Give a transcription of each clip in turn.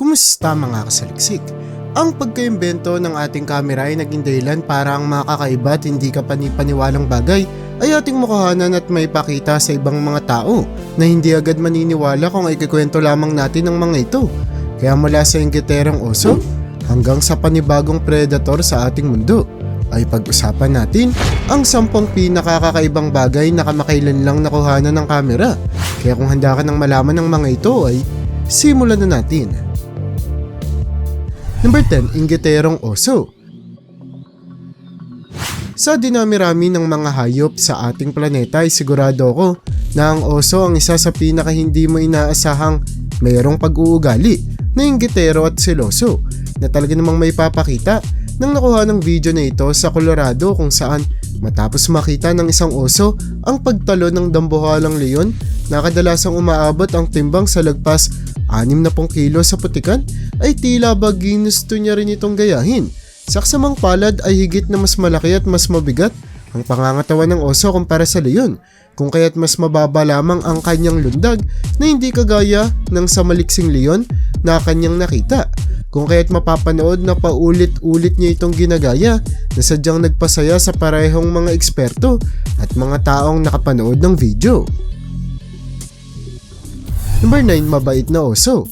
Kumusta mga kasaliksik? Ang pagkaimbento ng ating kamera ay naging dahilan para ang makakaiba at hindi ka panipaniwalang bagay ay ating mukhanan at may pakita sa ibang mga tao na hindi agad maniniwala kung ikikwento lamang natin ng mga ito. Kaya mula sa ingkiterang oso hanggang sa panibagong predator sa ating mundo ay pag-usapan natin ang sampung pinakakakaibang bagay na kamakailan lang nakuhanan ng kamera. Kaya kung handa ka ng malaman ng mga ito ay simulan na natin. Number 10, Inggeterong Oso. Sa dinami-rami ng mga hayop sa ating planeta ay sigurado ako na ang oso ang isa sa pinaka hindi mo inaasahang mayroong pag-uugali na inggitero at seloso na talaga namang may papakita nang nakuha ng video na ito sa Colorado kung saan matapos makita ng isang oso ang pagtalo ng dambuhalang leon na kadalasang umaabot ang timbang sa lagpas 60 kilo sa putikan ay tila ba ginusto niya rin itong gayahin. Saksamang palad ay higit na mas malaki at mas mabigat ang pangangatawan ng oso kumpara sa leon kung kaya't mas mababa lamang ang kanyang lundag na hindi kagaya ng sa maliksing leon na kanyang nakita. Kung kaya't mapapanood na paulit-ulit niya itong ginagaya na sadyang nagpasaya sa parehong mga eksperto at mga taong nakapanood ng video. Number 9, mabait na oso.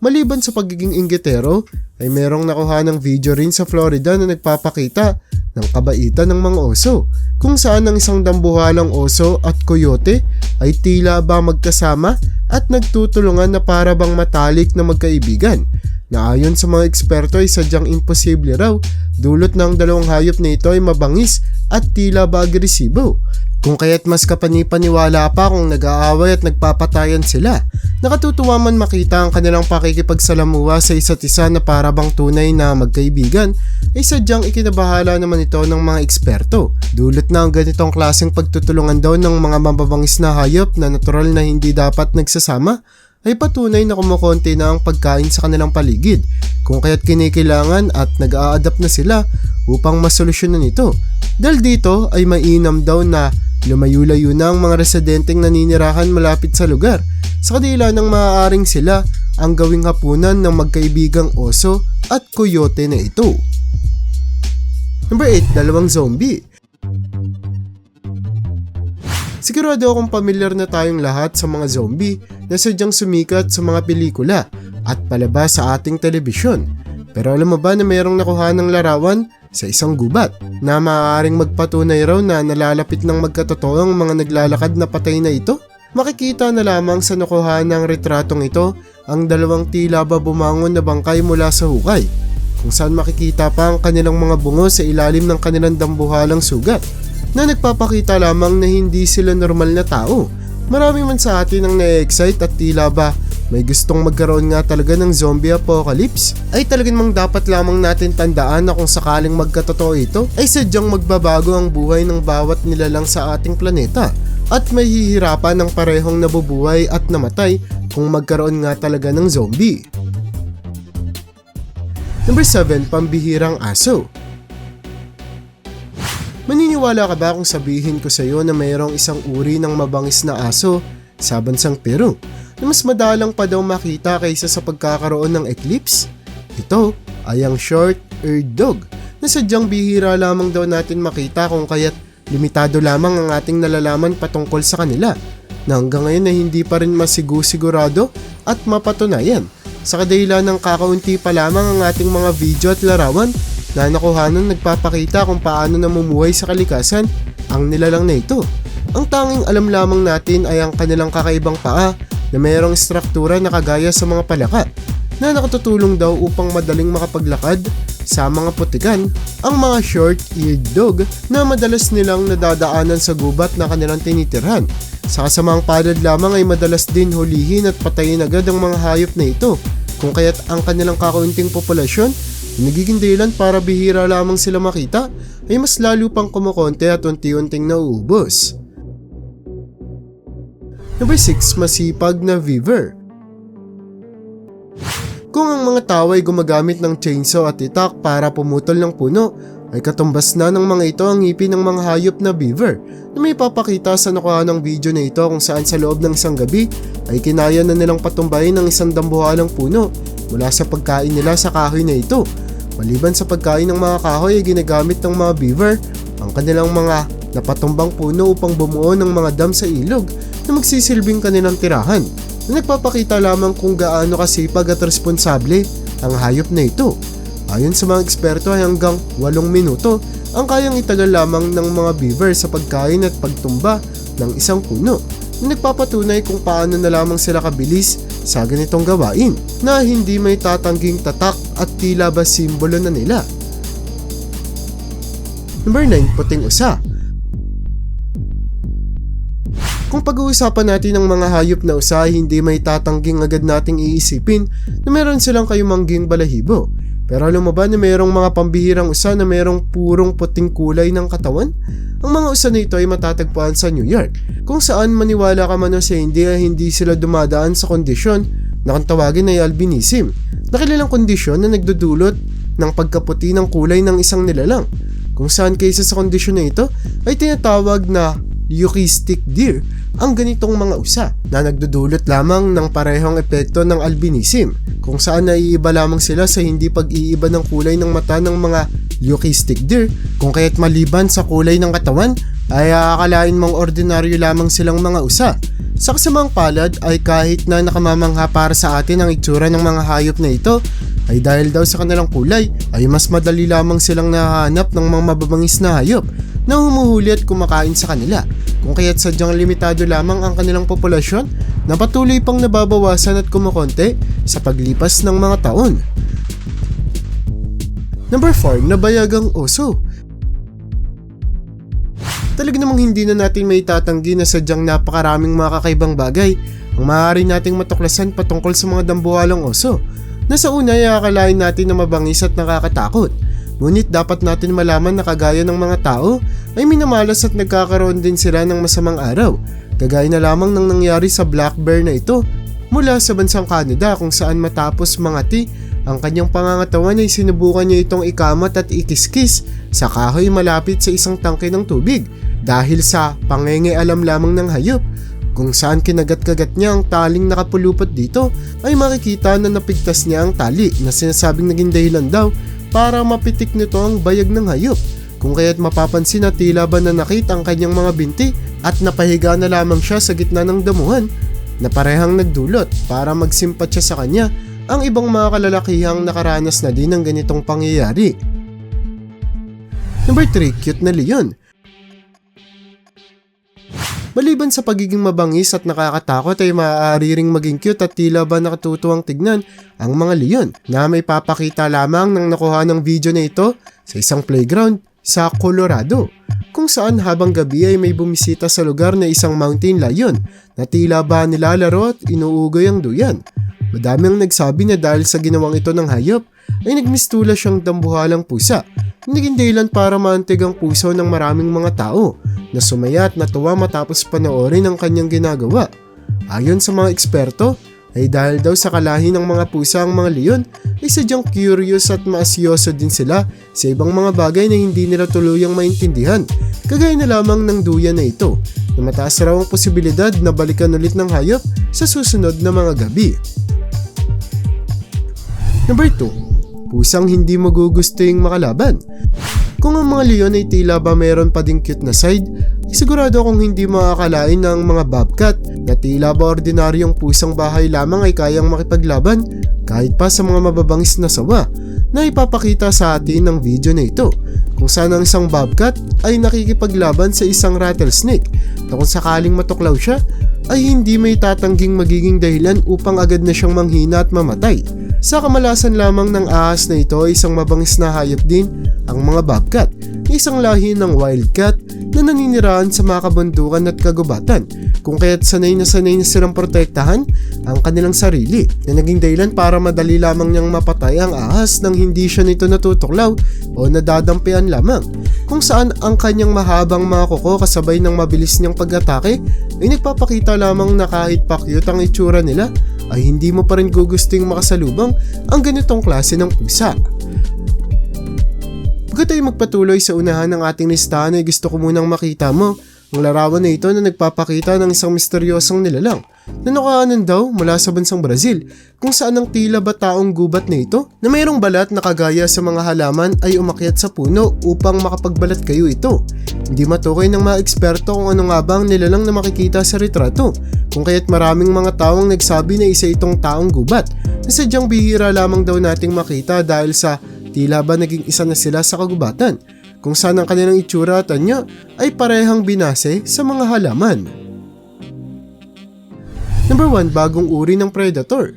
Maliban sa pagiging inggitero, ay merong nakuha ng video rin sa Florida na nagpapakita ng kabaitan ng mga oso kung saan ang isang dambuhalang oso at coyote ay tila ba magkasama at nagtutulungan na para bang matalik na magkaibigan na ayon sa mga eksperto ay sadyang imposible raw dulot ng dalawang hayop na ito ay mabangis at tila ba agresibo. Kung kaya't mas kapanipaniwala pa kung nag-aaway at nagpapatayan sila. Nakatutuwa man makita ang kanilang pakikipagsalamuha sa isa't isa na para bang tunay na magkaibigan ay sadyang ikinabahala naman ito ng mga eksperto. Dulot na ang ganitong klaseng pagtutulungan daw ng mga mababangis na hayop na natural na hindi dapat nagsasama ay patunay na kumukonti na ang pagkain sa kanilang paligid kung kaya't kinikailangan at nag-a-adapt na sila upang masolusyonan ito. Dahil dito ay mainam daw na lumayo-layo na ang mga residenteng naninirahan malapit sa lugar sa kadila ng maaaring sila ang gawing hapunan ng magkaibigang oso at coyote na ito. Number 8, dalawang zombie. Sigurado akong pamilyar na tayong lahat sa mga zombie na sadyang sumikat sa mga pelikula at palabas sa ating telebisyon. Pero alam mo ba na mayroong nakuha ng larawan sa isang gubat na maaaring magpatunay raw na nalalapit ng magkatotoo ang mga naglalakad na patay na ito? Makikita na lamang sa nakuha ng retratong ito ang dalawang tila ba bumangon na bangkay mula sa hukay kung saan makikita pa ang kanilang mga bungo sa ilalim ng kanilang dambuhalang sugat na nagpapakita lamang na hindi sila normal na tao. Marami man sa atin ang na-excite at tila ba may gustong magkaroon nga talaga ng zombie apocalypse ay talagang dapat lamang natin tandaan na kung sakaling magkatotoo ito ay sadyang magbabago ang buhay ng bawat nilalang sa ating planeta at may hihirapan ng parehong nabubuhay at namatay kung magkaroon nga talaga ng zombie. Number 7, pambihirang aso. Maniniwala ka ba kung sabihin ko sa iyo na mayroong isang uri ng mabangis na aso sa bansang Peru na mas madalang pa daw makita kaysa sa pagkakaroon ng eclipse? Ito ay ang short-eared dog na sadyang bihira lamang daw natin makita kung kaya't limitado lamang ang ating nalalaman patungkol sa kanila na hanggang ngayon ay hindi pa rin masigu-sigurado at mapatunayan sa kadahilan ng kakaunti pa lamang ang ating mga video at larawan na nakuhanan nagpapakita kung paano namumuhay sa kalikasan ang nilalang na ito. Ang tanging alam lamang natin ay ang kanilang kakaibang paa na mayroong struktura na kagaya sa mga palaka na nakatutulong daw upang madaling makapaglakad sa mga putikan ang mga short-eared dog na madalas nilang nadadaanan sa gubat na kanilang tinitirhan. Sa kasamang palad lamang ay madalas din hulihin at patayin agad ang mga hayop na ito kung kaya't ang kanilang kakaunting populasyon nagiging dahilan para bihira lamang sila makita ay mas lalo pang kumukonte at unti-unting nauubos. Number 6, masipag na Weaver. Kung ang mga tao ay gumagamit ng chainsaw at itak para pumutol ng puno, ay katumbas na ng mga ito ang ngipin ng mga hayop na beaver na may papakita sa nakuha ng video na ito kung saan sa loob ng isang gabi ay kinaya na nilang patumbayin ng isang dambuhalang puno mula sa pagkain nila sa kahoy na ito. Maliban sa pagkain ng mga kahoy ay ginagamit ng mga beaver ang kanilang mga napatumbang puno upang bumuo ng mga dam sa ilog na magsisilbing kanilang tirahan na nagpapakita lamang kung gaano kasipag at responsable ang hayop na ito. Ayon sa mga eksperto ay hanggang 8 minuto ang kayang itagal lamang ng mga beaver sa pagkain at pagtumba ng isang puno na nagpapatunay kung paano na lamang sila kabilis sa ganitong gawain na hindi may tatangging tatak at tila ba simbolo na nila. Number 9, puting usa. Kung pag-uusapan natin ng mga hayop na usa, hindi may tatangging agad nating iisipin na meron silang kayumangging balahibo. Pero alam mo ba na mayroong mga pambihirang usa na mayroong purong puting kulay ng katawan? Ang mga usa na ito ay matatagpuan sa New York, kung saan maniwala ka man o sa hindi ay hindi sila dumadaan sa kondisyon na kung tawagin ay albinism, na kilalang kondisyon na nagdudulot ng pagkaputi ng kulay ng isang nilalang, kung saan kaysa sa kondisyon na ito ay tinatawag na leucistic deer ang ganitong mga usa na nagdudulot lamang ng parehong epekto ng albinism kung saan naiiba lamang sila sa hindi pag-iiba ng kulay ng mata ng mga leucistic deer kung kaya't maliban sa kulay ng katawan ay aakalain mong ordinaryo lamang silang mga usa. Sa kasamang palad ay kahit na nakamamangha para sa atin ang itsura ng mga hayop na ito ay dahil daw sa kanilang kulay ay mas madali lamang silang nahanap ng mga mababangis na hayop na humuhuli at kumakain sa kanila kung kaya't sadyang limitado lamang ang kanilang populasyon na patuloy pang nababawasan at kumukonte sa paglipas ng mga taon. Number 4, nabayagang oso. Talaga namang hindi na natin may tatanggi na sadyang napakaraming mga kakaibang bagay ang maaari nating matuklasan patungkol sa mga dambuhalang oso na sa una ay akalain natin na mabangis at nakakatakot. Ngunit dapat natin malaman na kagaya ng mga tao ay minamalas at nagkakaroon din sila ng masamang araw. Kagaya na lamang ng nangyari sa black bear na ito mula sa bansang Canada kung saan matapos mangati ang kanyang pangangatawan ay sinubukan niya itong ikamat at ikiskis sa kahoy malapit sa isang tangke ng tubig dahil sa pangengealam lamang ng hayop kung saan kinagat-kagat niya ang taling nakapulupot dito ay makikita na napigtas niya ang tali na sinasabing naging dahilan daw para mapitik nito ang bayag ng hayop. Kung kaya't mapapansin na tila ba nanakit ang kanyang mga binti at napahiga na lamang siya sa gitna ng damuhan na parehang nagdulot para magsimpat siya sa kanya ang ibang mga kalalakihang nakaranas na din ng ganitong pangyayari. Number 3, cute na leon. Maliban sa pagiging mabangis at nakakatakot ay maaari ring maging cute at tila ba nakatutuwang tignan ang mga leon na may papakita lamang ng nakuha ng video na ito sa isang playground sa Colorado kung saan habang gabi ay may bumisita sa lugar na isang mountain lion na tila ba nilalaro at inuugoy ang duyan. Madami ang nagsabi na dahil sa ginawang ito ng hayop ay nagmistula siyang dambuhalang pusa naging dahilan para maantig ang puso ng maraming mga tao na sumaya at natuwa matapos panoorin ang kanyang ginagawa. Ayon sa mga eksperto, ay dahil daw sa kalahi ng mga pusa ang mga leon ay sadyang curious at maasyoso din sila sa ibang mga bagay na hindi nila tuluyang maintindihan kagaya na lamang ng duyan na ito na mataas raw ang posibilidad na balikan ulit ng hayop sa susunod na mga gabi. Number 2. Pusang hindi magugusto yung makalaban. Kung ang mga leon ay tila ba mayroon pa ding cute na side, ay sigurado akong hindi makakalain ng mga bobcat na tila ba ordinaryong pusang bahay lamang ay kayang makipaglaban kahit pa sa mga mababangis na sawa na ipapakita sa atin ng video na ito kung saan ang isang bobcat ay nakikipaglaban sa isang rattlesnake na kung sakaling matuklaw siya ay hindi may tatangging magiging dahilan upang agad na siyang manghina at mamatay. Sa kamalasan lamang ng ahas na ito isang mabangis na hayop din ang mga bobcat, isang lahi ng wildcat na naniniraan sa mga kabundukan at kagubatan kung kaya't sanay na sanay na silang protektahan ang kanilang sarili na naging dahilan para madali lamang niyang mapatay ang ahas nang hindi siya nito natutuklaw o nadadampian lamang. Kung saan ang kanyang mahabang mga kuko kasabay ng mabilis niyang pag-atake ay nagpapakita lamang na kahit pa cute ang itsura nila ay hindi mo pa rin gugusting makasalubang ang ganitong klase ng pusa. Bago tayo magpatuloy sa unahan ng ating listahan ay gusto ko munang makita mo ang larawan na ito na nagpapakita ng isang misteryosong nilalang na nakaanan daw mula sa bansang Brazil kung saan ang tila ba taong gubat na ito na mayroong balat na kagaya sa mga halaman ay umakyat sa puno upang makapagbalat kayo ito. Hindi matukoy ng mga eksperto kung ano nga ba ang nilalang na makikita sa retrato kung kaya't maraming mga taong nagsabi na isa itong taong gubat na sadyang bihira lamang daw nating makita dahil sa tila ba naging isa na sila sa kagubatan kung saan ang kanilang itsura at anyo ay parehang binase sa mga halaman. Number 1, bagong uri ng predator.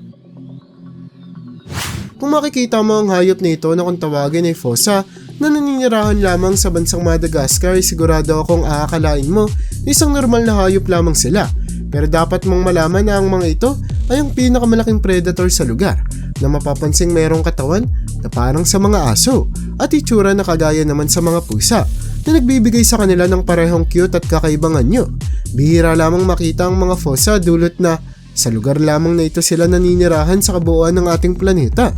Kung makikita mo ang hayop na ito na kung tawagin ay fossa na naninirahan lamang sa bansang Madagascar sigurado akong aakalain mo isang normal na hayop lamang sila. Pero dapat mong malaman na ang mga ito ay ang pinakamalaking predator sa lugar na mapapansing mayroong katawan na parang sa mga aso at itsura na kagaya naman sa mga pusa na nagbibigay sa kanila ng parehong cute at kakaibang anyo. Bihira lamang makita ang mga fossa dulot na sa lugar lamang na ito sila naninirahan sa kabuuan ng ating planeta.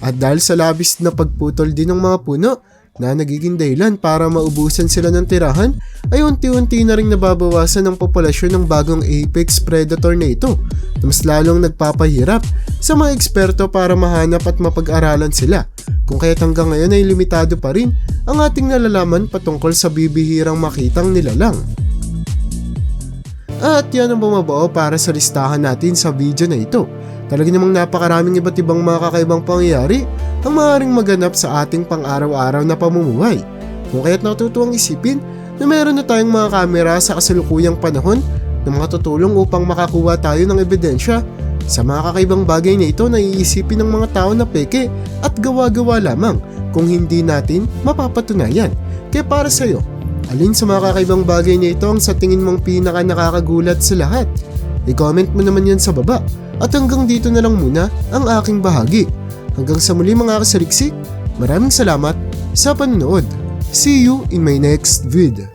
At dahil sa labis na pagputol din ng mga puno na nagiging dahilan para maubusan sila ng tirahan, ay unti-unti na rin nababawasan ang populasyon ng bagong apex predator na ito na mas lalong nagpapahirap sa mga eksperto para mahanap at mapag-aralan sila. Kung kaya't hanggang ngayon ay limitado pa rin ang ating nalalaman patungkol sa bibihirang makitang nilalang. At yan ang bumabuo para sa listahan natin sa video na ito. Talaga namang napakaraming iba't ibang mga kakaibang pangyayari ang maaaring maganap sa ating pang-araw-araw na pamumuhay. Kung kaya't natutuwang isipin na meron na tayong mga kamera sa kasalukuyang panahon na mga tutulong upang makakuha tayo ng ebidensya sa mga kakaibang bagay na ito na iisipin ng mga tao na peke at gawa-gawa lamang kung hindi natin mapapatunayan. Kaya para sa'yo, alin sa mga kakaibang bagay na ito ang sa tingin mong pinaka nakakagulat sa lahat? I-comment mo naman yan sa baba. At hanggang dito na lang muna ang aking bahagi. Hanggang sa muli mga kasariksik, maraming salamat sa panonood. See you in my next vid.